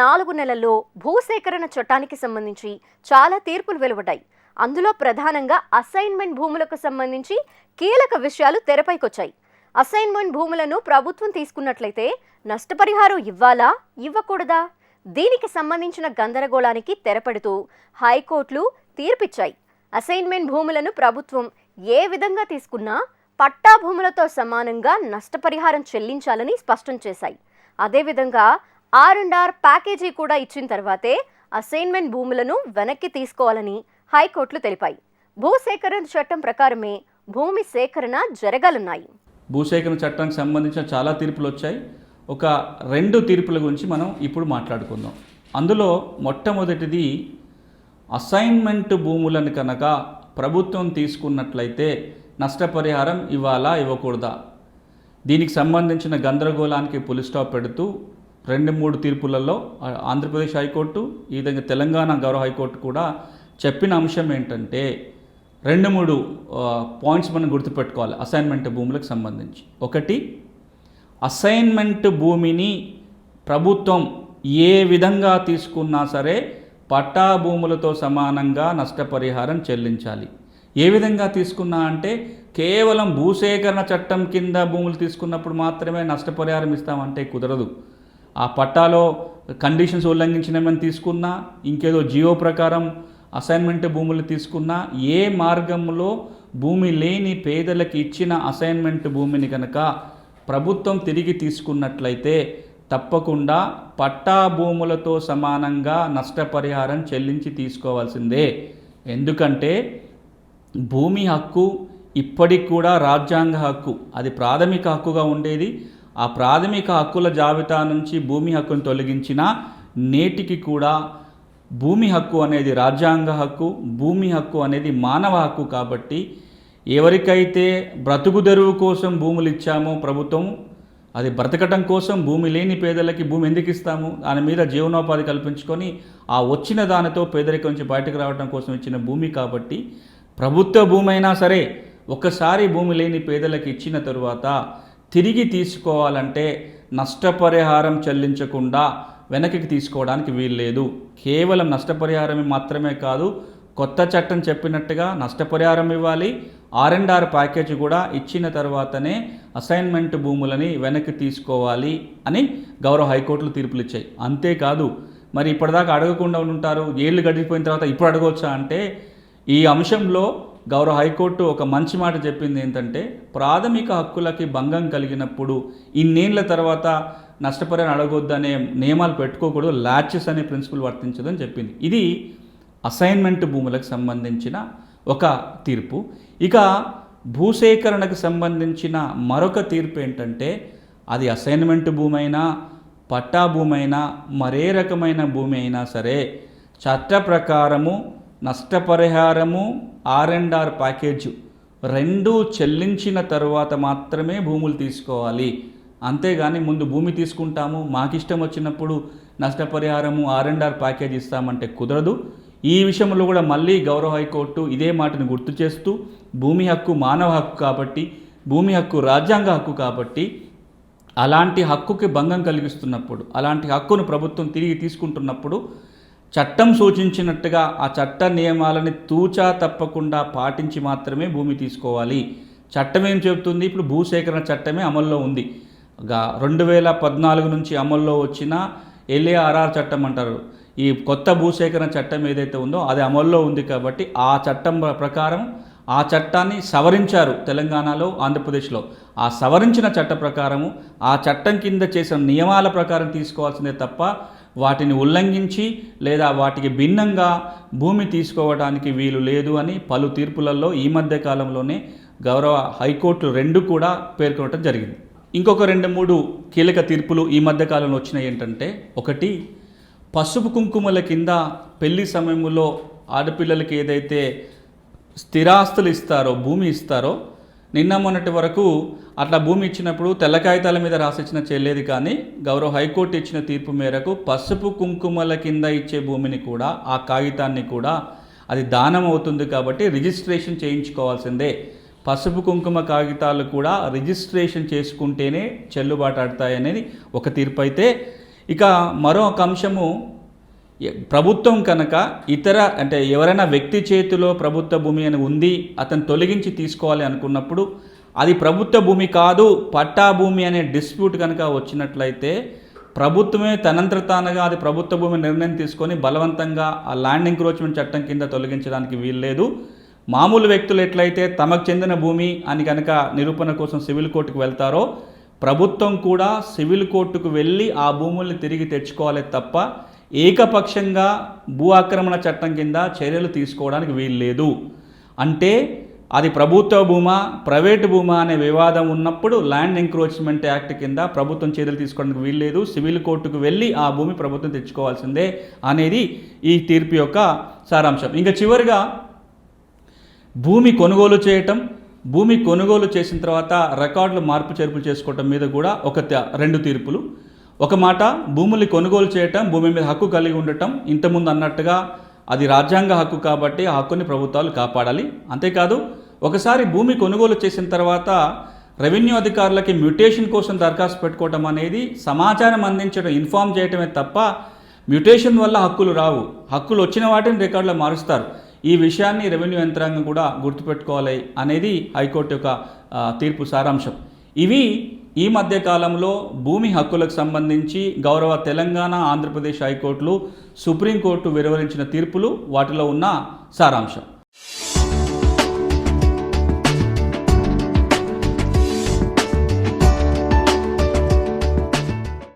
నాలుగు నెలల్లో భూసేకరణ చట్టానికి సంబంధించి చాలా తీర్పులు వెలువడ్డాయి. అందులో ప్రధానంగా అసైన్మెంట్ భూములకు సంబంధించి కీలక విషయాలు తెరపైకొచ్చాయి. అసైన్మెంట్ భూములను ప్రభుత్వం తీసుకున్నట్లయితే నష్టపరిహారం ఇవ్వాలా? ఇవ్వకూడదా? దీనికి సంబంధించిన గందరగోళానికి తెరపడుతూ హైకోర్టులు తీర్పిచ్చాయి. అసైన్మెంట్ భూములను ప్రభుత్వం ఏ విధంగా తీసుకున్నా పట్టా భూములతో సమానంగా నష్టపరిహారం చెల్లించాలని స్పష్టం చేశాయి. అదేవిధంగా ఆర్ అండ్ ఆర్ ప్యాకేజీ కూడా ఇచ్చిన తర్వాతే అసైన్మెంట్ భూములను వెనక్కి తీసుకోవాలని హైకోర్టులు తెలిపాయి. భూసేకరణ చట్టం ప్రకారమే భూమి సేకరణ జరగాలన్నాయి. భూసేకరణ చట్టానికి సంబంధించిన చాలా తీర్పులు వచ్చాయి. ఒక రెండు తీర్పుల గురించి మనం ఇప్పుడు మాట్లాడుకుందాం. అందులో మొట్టమొదటిది అసైన్మెంట్ భూములను కనుక ప్రభుత్వం తీసుకున్నట్లయితే నష్టపరిహారం ఇవ్వాలా ఇవ్వకూడదా? దీనికి సంబంధించిన గందరగోళానికి పులి స్టాప్ పెడుతూ రెండు మూడు తీర్పులలో ఆంధ్రప్రదేశ్ హైకోర్టు ఈ విధంగా తెలంగాణ గౌరవ హైకోర్టు కూడా చెప్పిన అంశం ఏంటంటే రెండు మూడు పాయింట్స్ మనం గుర్తుపెట్టుకోవాలి అసైన్మెంట్ భూములకు సంబంధించి. ఒకటి అసైన్మెంట్ భూమిని ప్రభుత్వం ఏ విధంగా తీసుకున్నా సరే పట్టా భూములతో సమానంగా నష్టపరిహారం చెల్లించాలి. ఏ విధంగా తీసుకున్నా అంటే కేవలం భూసేకరణ చట్టం కింద భూములు తీసుకున్నప్పుడు మాత్రమే నష్టపరిహారం ఇస్తామంటే కుదరదు. ఆ పట్టాలో కండిషన్స్ ఉల్లంఘించినమని తీసుకున్నా ఇంకేదో జియో ప్రకారం అసైన్మెంట్ భూములు తీసుకున్నా ఏ మార్గంలో భూమి లేని పేదలకు ఇచ్చిన అసైన్మెంట్ భూమిని కనుక ప్రభుత్వం తిరిగి తీసుకున్నట్లయితే తప్పకుండా పట్టా భూములతో సమానంగా నష్టపరిహారం చెల్లించి తీసుకోవాల్సిందే. ఎందుకంటే భూమి హక్కు ఇప్పటికి కూడా రాజ్యాంగ హక్కు అది ప్రాథమిక హక్కుగా ఉండేది. ఆ ప్రాథమిక హక్కుల జాబితా నుంచి భూమి హక్కును తొలగించిన నేటికి కూడా భూమి హక్కు అనేది రాజ్యాంగ హక్కు భూమి హక్కు అనేది మానవ హక్కు కాబట్టి ఎవరికైతే బ్రతుకు తెరువు కోసం భూములు ఇచ్చామో ప్రభుత్వం అది బ్రతకటం కోసం భూమి లేని పేదలకి భూమి ఎందుకు ఇస్తాము? దాని మీద జీవనోపాధి కల్పించుకొని ఆ వచ్చిన దానితో పేదరికం నుంచి బయటకు రావడం కోసం ఇచ్చిన భూమి కాబట్టి ప్రభుత్వ భూమి అయినా సరే ఒకసారి భూమి లేని పేదలకు ఇచ్చిన తరువాత తిరిగి తీసుకోవాలంటే నష్టపరిహారం చెల్లించకుండా వెనక్కి తీసుకోవడానికి వీల్లేదు. కేవలం నష్టపరిహారం మాత్రమే కాదు కొత్త చట్టం చెప్పినట్టుగా నష్టపరిహారం ఇవ్వాలి. ఆర్ అండ్ ఆర్ ప్యాకేజ్ కూడా ఇచ్చిన తర్వాతనే అసైన్మెంట్ భూములని వెనక్కి తీసుకోవాలి అని గౌరవ హైకోర్టులు తీర్పులు ఇచ్చాయి అంతేకాదు మరి ఇప్పటిదాకా అడగకుండా ఉంటారు ఏళ్ళు గడిచిపోయిన తర్వాత ఇప్పుడు అడగవచ్చా అంటే ఈ అంశంలో గౌరవ హైకోర్టు ఒక మంచి మాట చెప్పింది ఏంటంటే ప్రాథమిక హక్కులకి భంగం కలిగినప్పుడు ఇన్నేళ్ళ తర్వాత నష్టపరిహారం అడగొద్దనే నియమాలు పెట్టుకోకూడదు లాచెస్ అనే ప్రిన్సిపల్ వర్తించదని చెప్పింది. ఇది అసైన్మెంట్ భూములకు సంబంధించిన ఒక తీర్పు. ఇక భూసేకరణకు సంబంధించిన మరొక తీర్పు ఏంటంటే అది అసైన్మెంట్ భూమి అయినా పట్టా భూమి అయినా మరే రకమైన భూమి అయినా సరే చట్ట ప్రకారము నష్టపరిహారము ఆర్ అండ్ ఆర్ ప్యాకేజ్ రెండు చెల్లించిన తర్వాత మాత్రమే భూములు తీసుకోవాలి. అంతేగాని ముందు భూమి తీసుకుంటాము మాకిష్టం వచ్చినప్పుడు నష్టపరిహారము ఆర్ అండ్ ఆర్ ప్యాకేజ్ ఇస్తామంటే కుదరదు. ఈ విషయంలో కూడా మళ్ళీ గౌరవ హైకోర్టు ఇదే మాటను గుర్తు చేస్తూ భూమి హక్కు మానవ హక్కు కాబట్టి భూమి హక్కు రాజ్యాంగ హక్కు కాబట్టి అలాంటి హక్కుకి భంగం కలిగిస్తున్నప్పుడు అలాంటి హక్కును ప్రభుత్వం తిరిగి తీసుకుంటున్నప్పుడు చట్టం సూచించినట్టుగా ఆ చట్ట నియమాలని తూచా తప్పకుండా పాటించి మాత్రమే భూమి తీసుకోవాలి. చట్టం ఏం చెబుతుంది? ఇప్పుడు భూసేకరణ చట్టమే అమల్లో ఉంది. రెండు వేల పద్నాలుగు నుంచి అమల్లో వచ్చిన ఎల్ఏఆర్ఆర్ చట్టం అంటారు. ఈ కొత్త భూసేకరణ చట్టం ఏదైతే ఉందో అది అమల్లో ఉంది కాబట్టి ఆ చట్టం ప్రకారం ఆ చట్టాన్ని సవరించారు తెలంగాణలో ఆంధ్రప్రదేశ్లో. ఆ సవరించిన చట్ట ప్రకారము ఆ చట్టం కింద చేసిన నియమాల ప్రకారం తీసుకోవాల్సిందే తప్ప వాటిని ఉల్లంఘించి లేదా వాటికి భిన్నంగా భూమి తీసుకోవడానికి వీలు లేదు అని పలు తీర్పులలో ఈ మధ్య కాలంలోనే గౌరవ హైకోర్టు రెండు కూడా పేర్కొనడం జరిగింది. ఇంకొక రెండు మూడు కీలక తీర్పులు ఈ మధ్య కాలంలో వచ్చినాయి ఏంటంటే ఒకటి పసుపు కుంకుమల కింద పెళ్ళి సమయంలో ఆడపిల్లలకి ఏదైతే స్థిరాస్తులు ఇస్తారో భూమి ఇస్తారో నిన్న మొన్నటి వరకు అట్లా భూమి ఇచ్చినప్పుడు తెల్ల కాగితాల మీద రాసిచ్చిన చెల్లేది కానీ గౌరవ హైకోర్టు ఇచ్చిన తీర్పు మేరకు పసుపు కుంకుమల కింద ఇచ్చే భూమిని కూడా ఆ కాగితాన్ని కూడా అది దానం అవుతుంది కాబట్టి రిజిస్ట్రేషన్ చేయించుకోవాల్సిందే. పసుపు కుంకుమ కాగితాలు కూడా రిజిస్ట్రేషన్ చేసుకుంటేనే చెల్లుబాటు ఆడతాయనేది ఒక తీర్పు అయితే ఇక మరో ఒక అంశము ప్రభుత్వం కనుక ఇతర అంటే ఎవరైనా వ్యక్తి చేతిలో ప్రభుత్వ భూమి అని ఉంది అతను తొలగించి తీసుకోవాలి అనుకున్నప్పుడు అది ప్రభుత్వ భూమి కాదు పట్టా భూమి అనే డిస్ప్యూట్ కనుక వచ్చినట్లయితే ప్రభుత్వమే తనంతర తానుగా అది ప్రభుత్వ భూమి నిర్ణయం తీసుకొని బలవంతంగా ఆ ల్యాండ్ ఎంక్రోచ్మెంట్ చట్టం కింద తొలగించడానికి వీల్లేదు. మామూలు వ్యక్తులు ఎట్లయితే తమకు చెందిన భూమి అని కనుక నిరూపణ కోసం సివిల్ కోర్టుకు వెళ్తారో ప్రభుత్వం కూడా సివిల్ కోర్టుకు వెళ్ళి ఆ భూముల్ని తిరిగి తెచ్చుకోవాలి తప్ప ఏకపక్షంగా భూ ఆక్రమణ చట్టం కింద చర్యలు తీసుకోవడానికి వీల్లేదు. అంటే అది ప్రభుత్వ భూమా ప్రైవేటు భూమా అనే వివాదం ఉన్నప్పుడు ల్యాండ్ ఎంక్రోచ్మెంట్ యాక్ట్ కింద ప్రభుత్వం చర్యలు తీసుకోవడానికి వీల్లేదు. సివిల్ కోర్టుకు వెళ్ళి ఆ భూమి ప్రభుత్వం తెచ్చుకోవాల్సిందే అనేది ఈ తీర్పు యొక్క సారాంశం. ఇంకా చివరిగా భూమి కొనుగోలు చేయటం భూమి కొనుగోలు చేసిన తర్వాత రికార్డులు మార్పు చేర్పులు చేసుకోవటం మీద కూడా ఒక త- రెండు తీర్పులు. ఒక మాట భూములు కొనుగోలు చేయటం భూమి మీద హక్కు కలిగి ఉండటం ఇంతకుముందు అన్నట్టుగా అది రాజ్యాంగ హక్కు కాబట్టి ఆ హక్కుని ప్రభుత్వాలు కాపాడాలి. అంతేకాదు ఒకసారి భూమి కొనుగోలు చేసిన తర్వాత రెవెన్యూ అధికారులకి మ్యూటేషన్ కోసం దరఖాస్తు పెట్టుకోవటం అనేది సమాచారం అందించడం ఇన్ఫామ్ చేయటమే తప్ప మ్యూటేషన్ వల్ల హక్కులు రావు. హక్కులు వచ్చిన వాటిని రికార్డులో మారుస్తారు. ఈ విషయాన్ని రెవెన్యూ యంత్రాంగం కూడా గుర్తుపెట్టుకోవాలి అనేది హైకోర్టు యొక్క తీర్పు సారాంశం. ఇవి ఈ మధ్య కాలంలో భూమి హక్కులకు సంబంధించి గౌరవ తెలంగాణ ఆంధ్రప్రదేశ్ హైకోర్టులు సుప్రీంకోర్టు వెలువరించిన తీర్పులు వాటిలో ఉన్న సారాంశం.